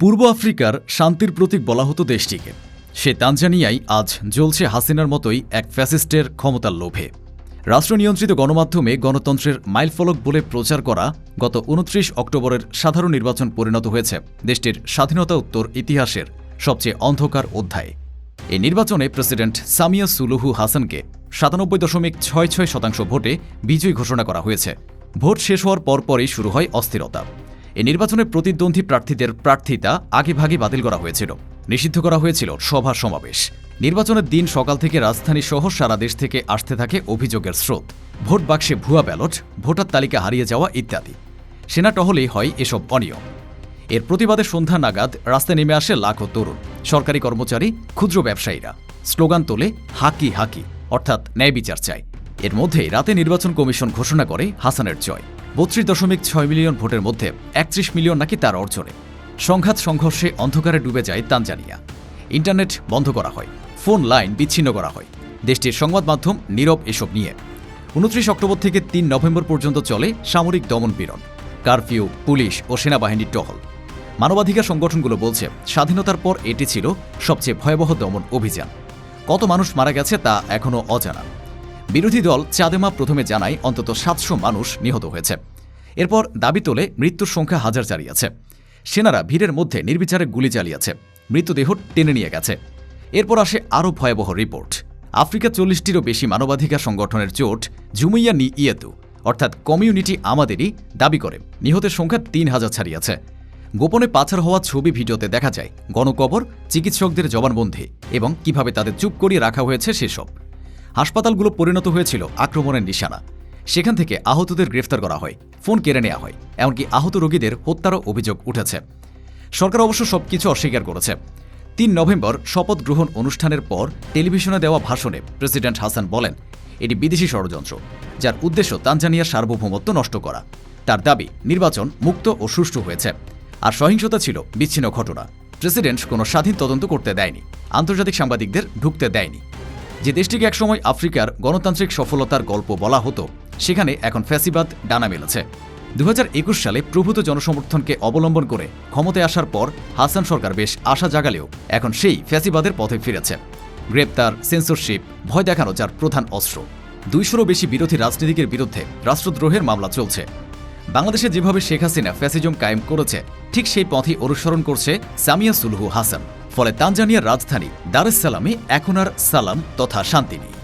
পূর্ব আফ্রিকার শান্তির প্রতীক বলা হতো দেশটিকে। সে তানজানিয়ায় আজ জ্বলছে হাসিনার মতোই এক ফ্যাসিস্টের ক্ষমতার লোভে। রাষ্ট্র নিয়ন্ত্রিত গণমাধ্যমে গণতন্ত্রের মাইলফলক বলে প্রচার করা গত উনত্রিশ অক্টোবরের সাধারণ নির্বাচন পরিণত হয়েছে, দেশটির স্বাধীনতা উত্তর ইতিহাসের সবচেয়ে অন্ধকার অধ্যায়ে। এই নির্বাচনে প্রেসিডেন্ট সামিয়া সুলুহু হাসানকে সাতানব্বই দশমিক ছয় ছয় শতাংশ ভোটে বিজয়ী ঘোষণা করা হয়েছে। ভোট শেষ হওয়ার পরপরই শুরু হয় অস্থিরতা। এই নির্বাচনে প্রতিদ্বন্দ্বী প্রার্থীদের প্রার্থিতা আগেভাগে বাতিল করা হয়েছিল। নিষিদ্ধ করা হয়েছিল সভা সমাবেশ। নির্বাচনের দিন সকাল থেকে রাজধানী সহ সারা দেশ থেকে আসতে থাকে অভিযোগের স্রোত। ভোট বাক্সে ভুয়া ব্যালট, ভোটার তালিকা হারিয়ে যাওয়া ইত্যাদি। সেনা টহলেই হয় এসব অনিয়ম। এর প্রতিবাদে সন্ধ্যা নাগাদ রাস্তায় নেমে আসে লাখো তরুণ। সরকারি কর্মচারী, ক্ষুদ্র ব্যবসায়ীরা। স্লোগান তোলে, হাকি হাকি অর্থাৎ ন্যায় বিচার চায় এর মধ্যেই রাতে নির্বাচন কমিশন ঘোষণা করে হাসানের জয়। বত্রিশ দশমিক ছয় মিলিয়ন ভোটের মধ্যে একত্রিশ মিলিয়ন নাকি তার অর্জনে। সংঘাত সংঘর্ষে অন্ধকারে ডুবে যায় তানজানিয়া। ইন্টারনেট বন্ধ করা হয়, ফোন লাইন বিচ্ছিন্ন করা হয়। দেশটির সংবাদ মাধ্যম নীরব এসব নিয়ে। উনত্রিশ অক্টোবর থেকে তিন নভেম্বর পর্যন্ত চলে সামরিক দমন পীড়ন, কারফিউ, পুলিশ ও সেনাবাহিনীর টহল। মানবাধিকার সংগঠনগুলো বলছে, স্বাধীনতার পর এটি ছিল সবচেয়ে ভয়াবহ দমন অভিযান। কত মানুষ মারা গেছে তা এখনও অজানা। বিরোধী দল চাঁদেমা প্রথমে জানায় অন্তত সাতশো মানুষ নিহত হয়েছে। এরপর দাবি তোলে মৃত্যুর সংখ্যা হাজার চালিয়েছে। সেনারা ভিড়ের মধ্যে নির্বিচারে গুলি চালিয়েছে। মৃতদেহ টেনে নিয়ে গেছে। এরপর আসে আরও ভয়াবহ রিপোর্ট। আফ্রিকা চল্লিশটিরও বেশি মানবাধিকার সংগঠনের জোট জুমুইয়া নি ইয়েতু, অর্থাৎ কমিউনিটি আমাদেরই দাবি করে। নিহতের সংখ্যা তিন হাজার ছাড়িয়েছে। গোপনে পাচার হওয়া ছবি ভিডিওতে দেখা যায়, গণকবর, চিকিৎসকদের জবানবন্দি এবং কীভাবে তাদের চুপ করিয়ে রাখা হয়েছে সেসব। হাসপাতালগুলো পরিণত হয়েছিল আক্রমণের নিশানা। সেখান থেকে আহতদের গ্রেফতার করা হয়, ফোন কেড়ে নেওয়া হয়, এমনকি আহত রোগীদের হত্যারও অভিযোগ উঠেছে। সরকার অবশ্য সবকিছু অস্বীকার করেছে। তিন নভেম্বর শপথ গ্রহণ অনুষ্ঠানের পর টেলিভিশনে দেওয়া ভাষণে প্রেসিডেন্ট হাসান বলেন, এটি বিদেশি ষড়যন্ত্র, যার উদ্দেশ্য তানজানিয়ার সার্বভৌমত্ব নষ্ট করা। তার দাবি, নির্বাচন মুক্ত ও সুষ্ঠু হয়েছে, আর সহিংসতা ছিল বিচ্ছিন্ন ঘটনা। প্রেসিডেন্ট কোনো স্বাধীন তদন্ত করতে দেয়নি, আন্তর্জাতিক সাংবাদিকদের ঢুকতে দেয়নি। যে দেশটিকে একসময় আফ্রিকার গণতান্ত্রিক সফলতার গল্প বলা হতো সেখানে এখন ফ্যাসিবাদ ডানা মেলেছে। দু হাজার একুশ সালে প্রভূত জনসমর্থনকে অবলম্বন করে ক্ষমতায় আসার পর হাসান সরকার বেশ আশা জাগালেও এখন সেই ফ্যাসিবাদের পথে ফিরেছে। গ্রেপ্তার, সেন্সরশিপ, ভয় দেখানো যার প্রধান অস্ত্র। দুইশোরও বেশি বিরোধী রাজনীতিকের বিরুদ্ধে রাষ্ট্রদ্রোহের মামলা চলছে। বাংলাদেশে যেভাবে শেখ হাসিনা ফ্যাসিজম কায়েম করেছে, ঠিক সেই পথই অনুসরণ করছে সামিয়া সুলহু হাসান। ফলে তানজানিয়ার রাজধানী দারেস সালামে এখন আর সালাম তথা শান্তি নেই।